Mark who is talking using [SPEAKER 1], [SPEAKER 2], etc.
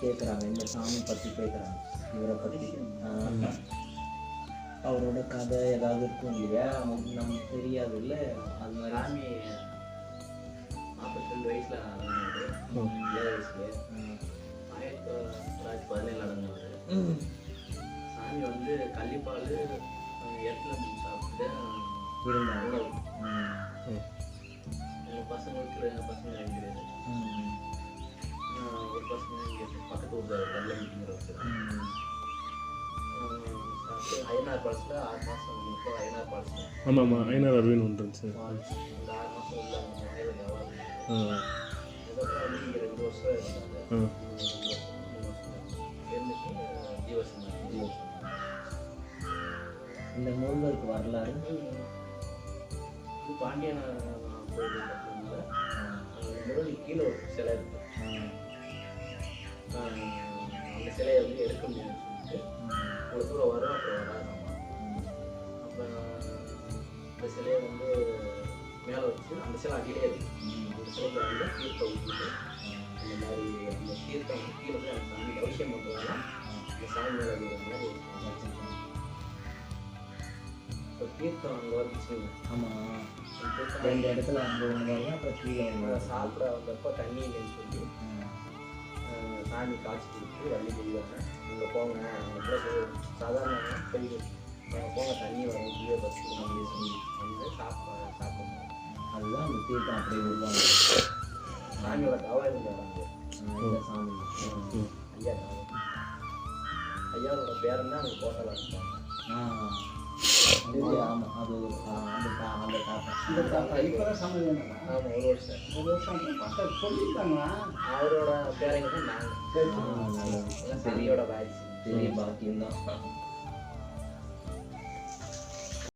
[SPEAKER 1] கேட்குறாங்க இந்த சாமி பற்றி கேட்குறாங்க இவரை பற்றி அவரோட கதை ஏதாவது இருக்கும் இல்லையா? நமக்கு நமக்கு தெரியாது இல்லை அது மாதிரி.
[SPEAKER 2] சாமி நாற்பத்தி ரெண்டு வயசில் ஏழு வயசுல. ஆயிரத்தி தொள்ளாயிரத்தி பதினேழு. சாமி வந்து கள்ளிப்பால் இடத்துல சாப்பிட்டு
[SPEAKER 1] இருந்தாங்க
[SPEAKER 2] பசங்களுக்கு பசங்க ரெண்டு ஐநாறு பால்ஸில் ஆறு மாதம் இப்போ ஐநாறு பால்ஸில்.
[SPEAKER 3] ஆமாம் ஆமாம் ஐநூறு அறுபது வந்துருந்துச்சு
[SPEAKER 2] பால்ஸ் இந்த ஆறு மாதம் உள்ள ரெண்டு வருஷம் இருந்தாங்க
[SPEAKER 1] இந்த முருகருக்கு வரலாறு?
[SPEAKER 2] பாண்டியன் கோயில் கீழே ஒரு சிலை அந்த சிலையை வந்து எடுக்க முடியும்னு சொல்லிட்டு ஒரு தூரம் வரும் அப்புறம் வராதாமா அப்புறம் இந்த சிலையை வந்து மேலே வச்சு அந்த சிலை அடியிலே இருக்கு. அந்த சிலைக்கு வந்து தீர்த்தம் ஊற்றிட்டு அந்த மாதிரி அந்த தீர்த்தம் கீழே போய் அந்த சாமி அவசியம் பண்ணுறதுனால அந்த சாமி மேலே விழுற மாதிரி இப்போ தீர்த்தம் அங்கே வந்துச்சு
[SPEAKER 1] ஆமாம்
[SPEAKER 2] அந்த
[SPEAKER 1] ரெண்டு இடத்துல அங்கே வரலாம் அப்புறம் கீழே
[SPEAKER 2] சாப்பிட வந்தப்போ தண்ணி இல்லைன்னு சொல்லி சாமி காய்ச்சி கொடுத்து வள்ளி தெய்வாங்க அங்கே போங்க. கூட போய் சாதாரண அங்கே போங்க. தண்ணி வரும். கீழே பஸ் சொல்லி வந்து சாப்பிட சாப்பிடணும்.
[SPEAKER 1] அதுதான் அந்த தீர்த்தம் அப்படியே விடுவாங்க
[SPEAKER 2] சாமியோட அங்கே
[SPEAKER 1] இந்த சாமி.
[SPEAKER 2] ஐயா ஐயாவோட பேரன் தான்
[SPEAKER 1] ஆ. அது ஆமாம் அது தாத்தா
[SPEAKER 4] இந்த தாத்தா இப்பதான் சமையல்
[SPEAKER 2] ஆமாம் ஒரு வருஷம்.
[SPEAKER 4] ஒரு வருஷம். பார்த்தா சொல்லியிருக்காங்களா
[SPEAKER 2] அவரோட பேரங்க தான் நாங்கள்
[SPEAKER 4] சரி
[SPEAKER 1] ஆ, நல்லது.
[SPEAKER 2] எல்லாம் சாமியோட வாரிசு
[SPEAKER 1] பெரிய பாக்கியம் தான்.